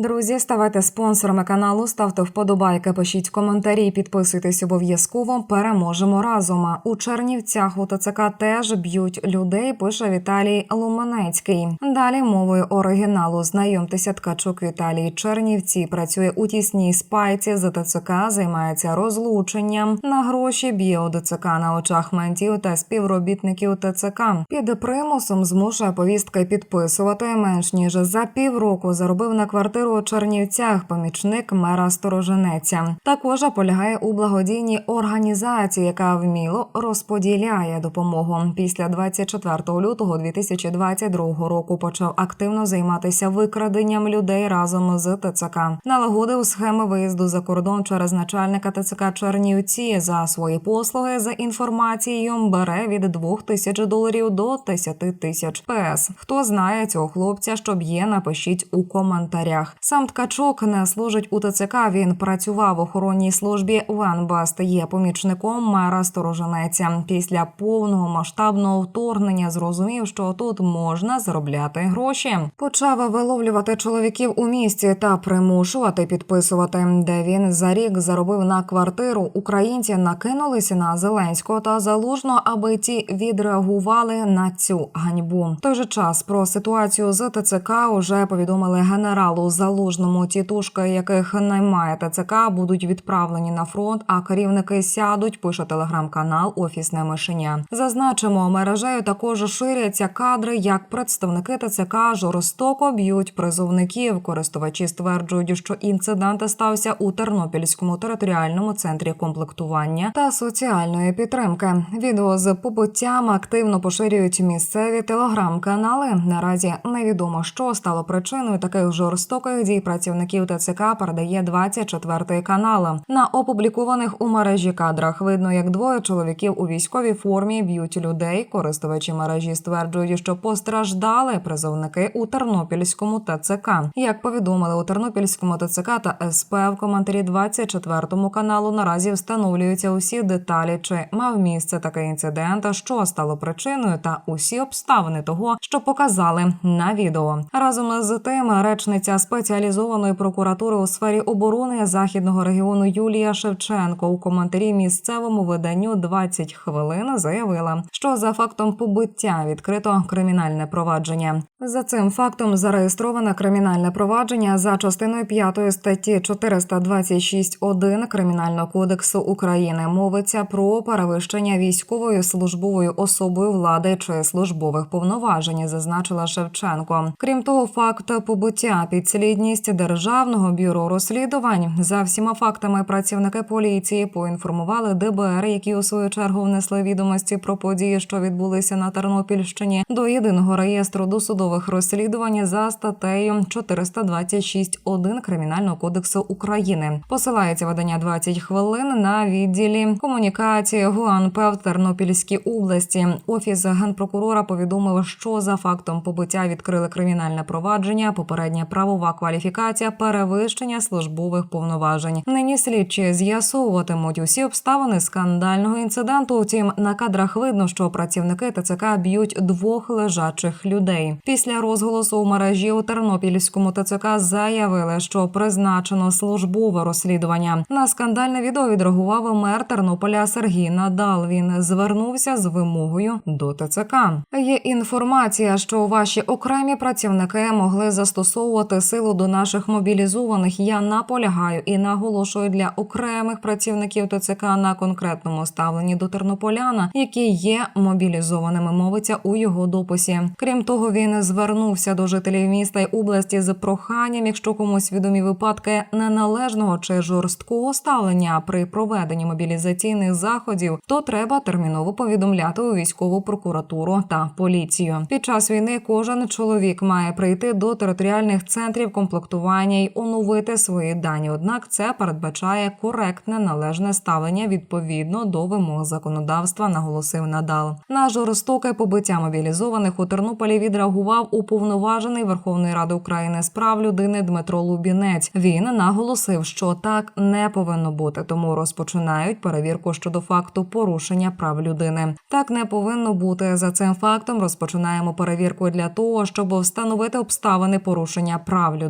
Друзі, ставайте спонсорами каналу, ставте вподобайки, пишіть коментарі, підписуйтесь обов'язково. Переможемо разом. У Чернівцях у ТЦК теж б'ють людей. Пише Віталій Луманецький. Далі мовою оригіналу знайомтеся ткачук Віталій Чернівці. Працює у тісній спайці за ТЦК, займається розлученням на гроші. Б'є ДЦК на очах ментів та співробітників ТЦК. Під примусом змушує повістки підписувати менш ніж за півроку. Заробив на квартиру у Чернівцях. Помічник мера Стороженеця. Також полягає у благодійній організації, яка вміло розподіляє допомогу. Після 24 лютого 2022 року почав активно займатися викраденням людей разом з ТЦК. Налагодив схеми виїзду за кордон через начальника ТЦК Чернівці за свої послуги за інформацією бере від 2 тисяч доларів до 10 тисяч ПС. Хто знає цього хлопця, що б'є, напишіть у коментарях. Сам ткачок не служить у ТЦК. Він працював в охоронній службі в НБАСТ, є помічником мера Стороженеця. Після повного масштабного вторгнення зрозумів, що тут можна заробляти гроші. Почав виловлювати чоловіків у місті та примушувати підписувати, де він за рік заробив на квартиру. Українці накинулися на Зеленського та Залужно, аби ті відреагували на цю ганьбу. В той же час про ситуацію з ТЦК уже повідомили генералу Залужному. Тітушки, яких наймає ТЦК, будуть відправлені на фронт, а керівники сядуть. Пише телеграм-канал Офісне мишеня. Зазначимо, мережею також ширяться кадри, як представники ТЦК жорстоко б'ють призовників. Користувачі стверджують, що інцидент стався у Тернопільському територіальному центрі комплектування та соціальної підтримки. Відео з побуттям активно поширюють місцеві телеграм-канали. Наразі невідомо, що стало причиною таких жорстоких дій працівників ТЦК. Передає 24 канал. На опублікованих у мережі кадрах видно, як двоє чоловіків у військовій формі б'ють людей. Користувачі мережі стверджують, що постраждали призовники у Тернопільському ТЦК. Як повідомили у Тернопільському ТЦК та СП в коментарі 24 каналу, наразі встановлюються усі деталі, чи мав місце такий інцидент, що стало причиною, та усі обставини того, що показали на відео. Разом з тим, речниця спеціалізованої прокуратури у сфері оборони західного регіону Юлія Шевченко у коментарі місцевому виданню 20 хвилин заявила, що за фактом побиття відкрито кримінальне провадження. За цим фактом зареєстроване кримінальне провадження за частиною 5 статті 426.1 Кримінального кодексу України. Мовиться про перевищення військовою службовою особою влади чи службових повноважень, зазначила Шевченко. Крім того, факт побиття підслідність державного бюро розслідувань за всіма фактами працівники поліції поінформували ДБР, які у свою чергу внесли відомості про події, що відбулися на Тернопільщині, до єдиного реєстру досудових розслідувань за статтею 426.1 Кримінального кодексу України. Посилається видання 20 хвилин на відділі комунікації ГУАНП в Тернопільській області. Офіс генпрокурора повідомив, що за фактом побиття відкрили кримінальне провадження. Попередня правова кваліфікація перевищення службових повноважень. Нині слідчі з'ясовуватимуть усі обставини скандального інциденту. Втім, на кадрах видно, що працівники ТЦК б'ють двох лежачих людей. Після розголосу у мережі у Тернопільському ТЦК заявили, що призначено службове розслідування. На скандальне відео відреагував мер Тернополя Сергій Надал. Він звернувся з вимогою до ТЦК. Є інформація, що ваші окремі працівники могли застосовувати силу до наших мобілізованих. Я наполягаю і наголошую для окремих працівників ТЦК на конкретному ставленні до тернополяна, які є мобілізованими. Мовиться у його дописі. Крім того, він звернувся до жителів міста й області з проханням, якщо комусь відомі випадки неналежного чи жорсткого ставлення при проведенні мобілізаційних заходів, то треба терміново повідомляти у військову прокуратуру та поліцію. Під час війни кожен чоловік має прийти до територіальних центрів комплектування й оновити свої дані. Однак це передбачає коректне належне ставлення відповідно до вимог законодавства, наголосив Надал. На жорстоке побиття мобілізованих у Тернополі відреагував уповноважений Верховної Ради України з прав людини Дмитро Лубінець. Він наголосив, що так не повинно бути, тому розпочинають перевірку щодо факту порушення прав людини. Так не повинно бути. За цим фактом розпочинаємо перевірку для того, щоб встановити обставини порушення прав людини.